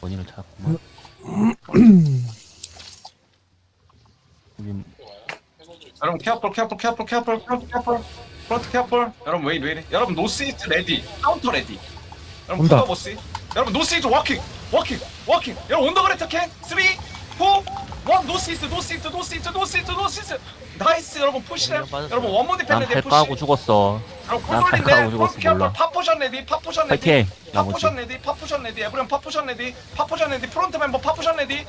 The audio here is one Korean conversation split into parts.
원인을 찾았구만. 여긴 여러분 케어풀 케어풀 케어풀 케어풀 프론트 케어풀 프론트 케어풀 여러분 웨이 웨이 여러분 노스이스트 레디 카운터 레디 여러분 온다. 보스 여러분 노스이스트 워킹 워킹 워킹 여러분 온더그레터 캔3 4 1 노스이스트 노스이스트 노스이스트 노스이스트 노스이스트 나이스 여러분 푸시래 빠졌어요. 여러분 원모 디펜드 난발 까고 푸시 죽었어. 여러분 난발 까고 콜돌인데 죽었어, 케어풀 몰라. 파포션 레디 파포션 레디 파이팅! 나머지. 파포션 레디 파포션 레디. 에브리언 파포션 레디 파포션 레디 프론트 멤버 파포션 레디.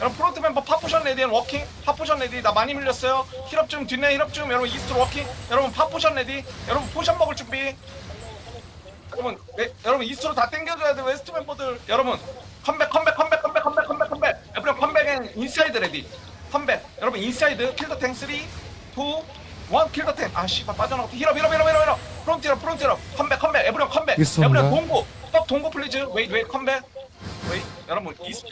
여러분 프론트 멤버 파포션 레디 앤 워킹 파포션 레디. 나 많이 밀렸어요. 힐업 좀 뒷내 힐업 좀. 여러분 이스트로 워킹 여러분 파포션 레디. 여러분 포션 먹을 준비. 여러분 네, 여러분 이스트로 다 땡겨줘야 돼 웨스트 멤버들. 여러분 컴백 컴백 컴백 컴백 컴백 컴백 컴백. 에브리언 컴백 앤 인사이드 레디 컴백. 여러분 인사이드 킬더 탱3 2 1 킬더 탱 아씨 빠져나갔다. 힐업 힐업 힐업 힐업 힐업 프론트 힐업 컴백 컴백 에브리언 컴백 있습니다. 에브리언 동고 top 동고 플리즈 웨이 웨이 컴백 웨이 여러분 이스트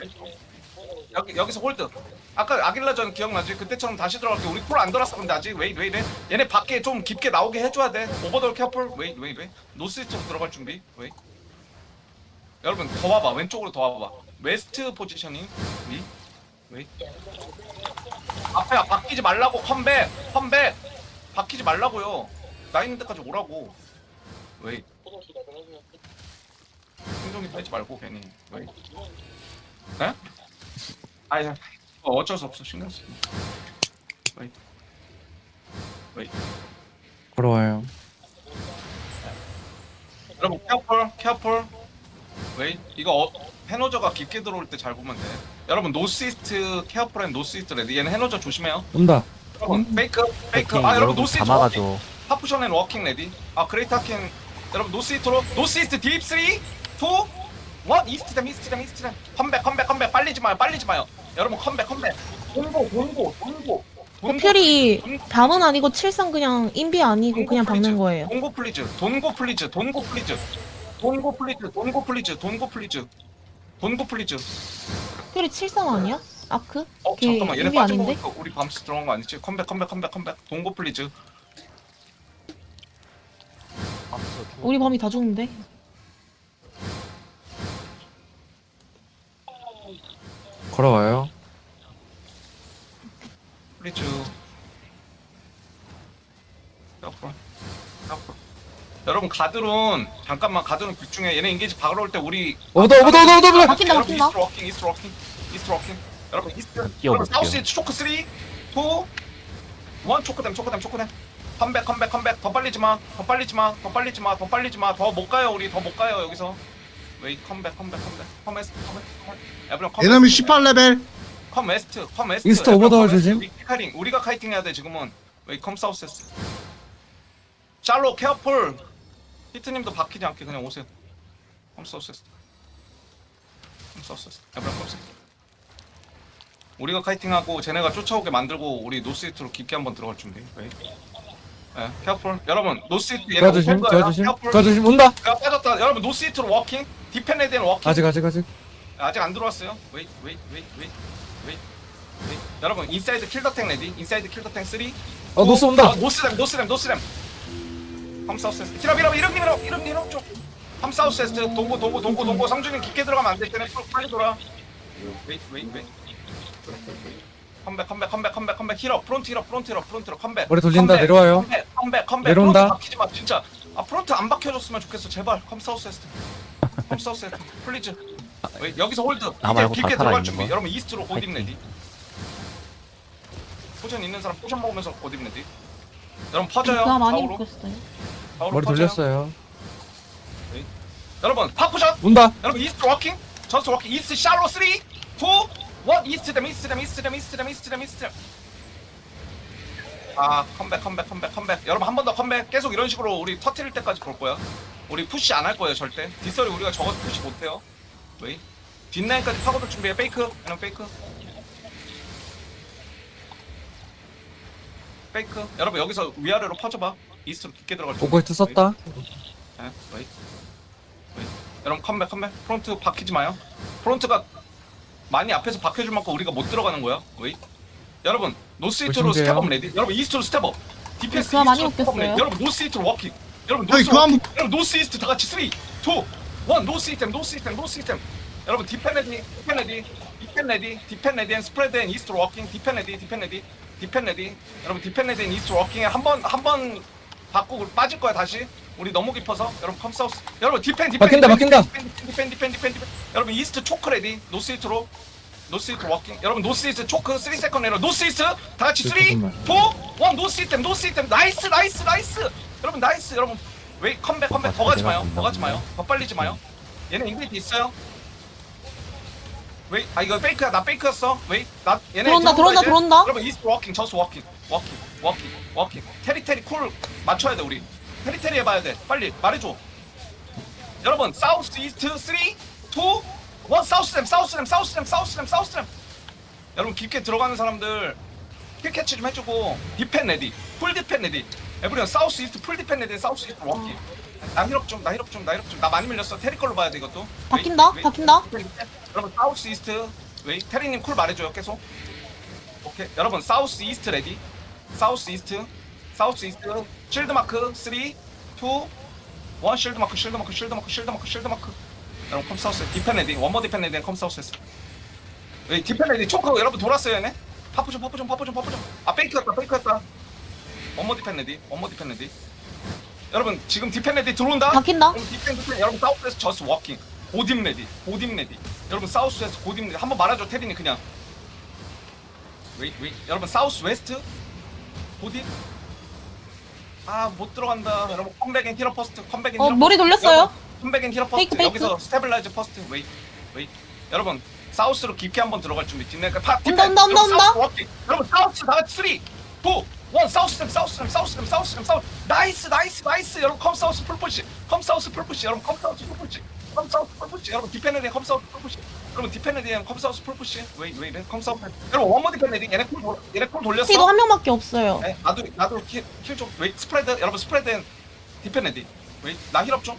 여기 여기서 홀드. 아까 아길라 전 기억나지? 그때처럼 다시 들어갈게. 우리 콜 안 돌았어. 근데 아직 웨이 웨이 웨이. 얘네 밖에 좀 깊게 나오게 해줘야 돼. 오버돌 캐플 웨이 웨이 웨이. 노스 쪽으로 들어갈 준비. 웨이. 여러분 더 와봐. 왼쪽으로 더 와봐. 웨스트 포지셔닝. 위. 웨이. 앞에 바뀌지 말라고 컴백. 컴백. 바뀌지 말라고요. 나 있는 데까지 오라고. 웨이. 행동이 빼지 말고 괜히. 웨이. 네? 아니 어, 어쩔 수 없어 신경 쓰. 걸어와요. 여러분 케어풀 케어풀. 웨이. 이거 어, 해노저가 깊게 들어올 때 잘 보면 돼. 여러분 노스이스트 케어풀 앤 노스이스트 레디. 얘는 해노저 조심해요. 온다. 여러분 페이크 페이크. 아 여러분 여러분 노스이스트 다 워킹. 막아줘. 파푸션 앤 워킹 레디. 아 그레이트 하킨. 여러분 노스이스트로 노스 이스트 딥 3 2 1 이스트 댐 이스트 댐 이스트 댐 컴백 컴백 컴백 빨리지 마요 빨리지 마요. 여러분 컴백 컴백. 돈고 돈고 돈고. 돈고. 퓨리 돈고. 담은 아니고 칠성 그냥 인비 아니고 그냥 박는 거예요. 돈고 플리즈 돈고 플리즈 돈고 플리즈 돈고 플리즈 돈고 플리즈 돈고 플리즈 돈고 플리즈 퓨리 칠성 아니야? 아크? 어걔 잠깐만 얘네 빠진 거 아닌데? 우리 밤스 들어간 거 아니지 컴백 컴백 컴백 컴백 돈고 플리즈 우리 범이 다 죽는데. 걸어와요. 옆으로 옆으로 여러분 가드론 잠깐만 가드론 집중해 얘네 인게이지 박으러 올 때 우리 오다 오다 오다 오다 오다. 바뀐다, 바뀐다. 이스트 워킹 이스트 워킹 이스트 워킹 여러분 이스트 여러분. 사우스 초크 3 2 1 초크댐 초크댐 초크댐 컴백 컴백 컴백. 더 빨리지 마 더 빨리지 마 더 빨리지 마 더 빨리지 마 더 못 가요 우리. 더 못 가요 여기서. 웨이 컴백 컴백 컴백. 컴웨스트 컴웨스트 에브리언 컴 에너미 18레벨. 컴웨스트 컴웨스트. 에브리언 오버더월. 조심. 카이팅 우리가 카이팅 해야 돼 지금은. 웨이 컴 사우스 샬로 케어풀. 히트님도 박히지 않게 그냥 오세요. 컴 사우스 컴 사우스 에브리언 컴 사우스 우리가 카이팅하고 쟤네가 쫓아오게 만들고 우리 노스이트로 깊게 한번 들어갈 준비. 웨이. 예, 케어풀. 여러분 얘네 오픈 거예요. 도와주심 케어풀. 도와주심 온다. 야 빠졌다. 여러분 노스이트로 워킹. 디펜레디엔 워킹. 아직 아직 아직. 아직 안 들어왔어요. 웨이 웨이 웨이 웨이 웨이 웨이. 여러분 인사이드 킬더탱 레디. 인사이드 킬더탱 3. 어 노스 온다. 노스램 노스램 노스램. 함사우스. 히럽 히럽 이름 이름 이름 이름 쪽. 함사우스 에스트 동고 동고 동고 동고 성준이 깊게 들어가면 안 돼. 쟤네 빨리 돌아. 웨이 웨이 웨이. 컴백 컴백 컴백 컴백 컴백. 힐업 프론트 힐업 프론트 힐업 프론트 힐업. 컴백 머리 돌린다 컴백, 내려와요. 컴백 컴백 컴백. 내려온다. 프론트 박히지 마 진짜. 아 프론트 안 박혀줬으면 좋겠어. 제발 컴 사우스 에스트. 컴 사우스 에스트. 플리즈. 왜, 여기서 홀드. 나 이제 말고 다 들어갈 살아있는 준비. 거야? 여러분 이스트로 파이팅. 레디. 포션 있는 사람 포션 먹으면서 고딥 레디. 여러분 퍼져요 그가 많이 좌우로, 묶였어요. 좌우로 머리 퍼져요. 돌렸어요. 여러분 파포션. 온다. 여러분 이스트 워킹. 전스 워킹. 이스트 샬로 3 2 1 이스트 댐 이스트 댐 이스트 댐 이스트 댐 이스트 댐 이스트 댐아 컴백 컴백 컴백 컴백. 여러분 한 번 더 컴백. 계속 이런 식으로 우리 터트릴 때까지 볼 거야 우리 푸시 안 할 거예요 절대. 뒷설이 우리가 적어도 푸시 못해요. 웨이 뒷라인까지 파고들 준비해. 페이크. 그냥 페이크. 페이크. 여러분 여기서 위아래로 퍼져봐. 이스트로 깊게 들어갈 준비 오버히트 썼다. 네, 웨이. 웨이. 여러분 컴백 컴백. 프론트 박히지 마요. 프론트가 많이 앞에서 박혀줄 만큼 우리가 못 들어가는 거야 웨이 여러분 노스 이트로 조심해요. 스텝업 레디 여러분 이스트로 스텝업 디펜스 그거 많이 이스트로 스텝업 웃겼어요. 여러분 노스 이트로 워킹 여러분 노스 그만 워킹 여러분 노스 이스트 다 같이 3 2 1 노스 이템 노스 이템 노스 이템 여러분 디펜 레디 디펜 레디 디펜 레디 디펜 레디 앤 스프레드 앤 이스트 워킹 디펜 레디 디펜 레디 디펜 레디 여러분 디펜 레디 앤 이스트 워킹에 한번 한번 바꾸고 빠질 거야 다시. 우리 너무 깊어서. 여러분 컴사우스 여러분 디펜 디펜 바뀐다, 디펜, 바뀐다. 디펜 디펜 디펜 디펜 디펜 여러분 이스트 초크 레디. 노스 이스트로. 노스 이스트 워킹. 여러분 노스 이스트 초크 3 세컨 내로. 노스 이스트. 다 같이 3 2 1 잠깐만. 노스 이스트 노스 이스트 나이스 나이스 나이스. 여러분 나이스. 여러분 왜 컴백 컴백. 더 가지 마요. 더 가지 마요. 더 빨리지 마요. 얘네 인그리디 있어요? 왜? 아 이거 페이크야. 나 페이크였어. 왜? 나 얘네 들어온다, 들어온다? 들어온다. 여러분 이스트 워킹 저스 워킹. 워킹 워킹 워킹. 테리 테리 쿨 맞춰야 돼 우리. 테리 테리 해봐야 돼. 빨리 말해줘. 여러분 사우스 이스트 3 2 1 사우스램 사우스램 사우스램 사우스램 사우스램. 여러분 깊게 들어가는 사람들 킬 캐치 좀 해주고 디펜 레디 풀 디펜 레디. 에브리언 사우스 이스트 풀 디펜 레디 사우스 이스트 워킹. 나 힐업 좀나 힐업 좀나 힐업 좀나 많이 밀렸어. 테리 걸로 봐야 돼 이것도. 바뀐다? 웨이, 웨이. 바뀐다? 여러분 사우스 이스트 웨이 테리님 쿨 말해줘요 계속. 오케이. 여러분 사우스 이스트 레디. 사우스 이스트. 사우스 이스트. 실드 마크 3 2 1 실드 마크 실드 마크 실드 마크 실드 마크 실드 마크 여러분 컴 사우스 디펜 레디 원머 디펜 레디 컴 사우스 했어 웨이 디펜 레디 초크 여러분 돌았어요 얘네? 좀 파프 좀 파프 좀아 페이크였다 페이크였다. 원머 디펜 레디 원머 디펜 레디 여러분 지금 디펜 레디 들어온다? 바뀐다? 여러분 디펜 디펜. 여러분 사우스에서 저스 워킹 고딤 레디 고딤 레디. 여러분 사우스에서 고딤 레디. 한번 말아줘 테린이 그냥. 웨이 웨이. 여러분 사우스 웨스트? 고딤? 아 못 들어간다. 여러분 컴백 앤 히러 퍼스트 컴백 앤 어 히러 머리 돌렸어요? 컴백 앤 히러 페이크, 퍼스트. 페이크. 여기서 스테빌라이즈 퍼스트. 웨이 웨이 여러분 사우스로 깊게 한번 들어갈 준비. 뒷내 파 온다, 온다, 온다, 온다. 사우스 워킹. 여러분 사우스 다 같이 3 2 1 사우스램 사우스램 사우스램 사우스램 사우스. 나이스 나이스 나이스. 여러분 컴 사우스 풀푸시. 컴 사우스 풀푸시. 여러분 컴 사우스 풀푸시. 컴 사우스 풀푸시. 여러분 디펜드에 컴 사우스 풀푸시. 여러분 디펜드에 컴 사우스 풀푸시. 웨이 웨이 컴 사우스 여러분 원모 디펜드 얘네 콜 돌- 얘네 콜 돌렸어? 피도 한 명밖에 없어요. 네, 나도 나도 킬좀 웨이 스프레드 여러분 스프레드 디펜드 웨이 나 힐업 좀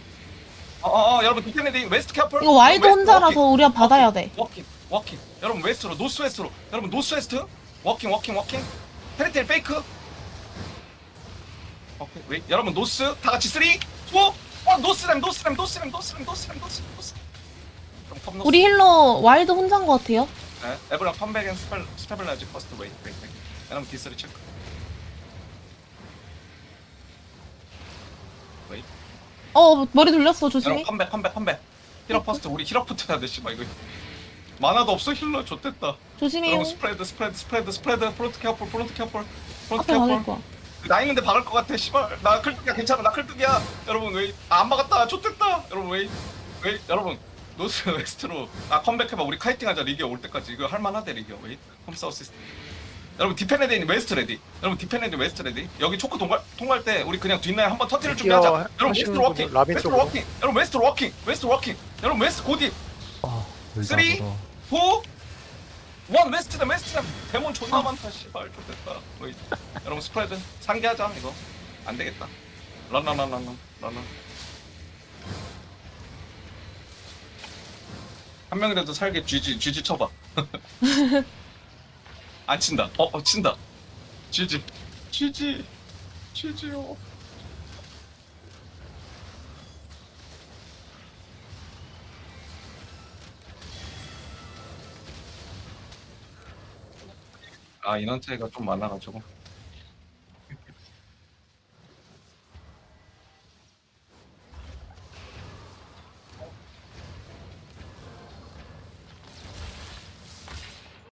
어어어 여러분 디펜드 웨스트 캐플? 이거 웨스트 혼자라서. 우리가 받아야 돼. 워킹 워킹. 여러분 웨스트로 노스 웨스트로. 여러분 노스 웨스트? 워킹 워킹 워킹. 테리테리 페이크. 오케이 웨이 여러분 노스? 다 같이 3 2 1 노스램 노스램 노스램 노스램 노스램 노스 그럼 컵 노스. 우리 힐러 와일드 혼자인 것 같아요. 네, 에브랑 컴백 앤 스펠 스테빌라이즈 퍼스트 웨이 웨이 웨이 여러분 디스리 체크. 웨이 어 머리 돌렸어 여러분 조심히. 컴백 컴백 컴백. 힐러 퍼스트 우리 힐러 부터 해야 되지 마 이거. 만화도 없어? 힐러 좋댔다. 조심해요. 여러분 스프레드 스프레드 스프레드 스프레드. 프론트 캐플 프론트 캐플 프론트 앞에 막을 캐플 거야. 나 있는데 박을 것 같아 씨발. 나 클뚝이야 괜찮아. 나 클뚝이야. 여러분 왜안 박았다. 좋댔다. 여러분 왜왜 여러분. 노스 웨스트로. 아 컴백해봐. 우리 카이팅하자. 리기어 올 때까지. 이거 할만하대 리기어 웨이 컴사우스 여러분 디펜레디 웨스트 레디. 여러분 디펜레디 웨스트 레디. 여기 초크 통과 통과할 때 우리 그냥 뒷라인 한번 터트릴 준비하자. 여러분 하시는 웨스트 워킹 라빈 웨스트 쪽으로. 워킹. 여러분 웨스트 워킹 웨스트 워킹. 여러분 웨스트 고디. 아, 왜 쓰리? 나보다. 호! 원 웨스트댐 웨스트댐 데몬 존나 많다 씨발. 어이, 여러분 스프레드 상기하자 이거. 안 되겠다. 런런런런런 런런. 한 명이라도 살게 GG GG 쳐봐 안 친다. 어, 어 친다. GG GG GG요. 아 인원 차이가 좀 많아가지고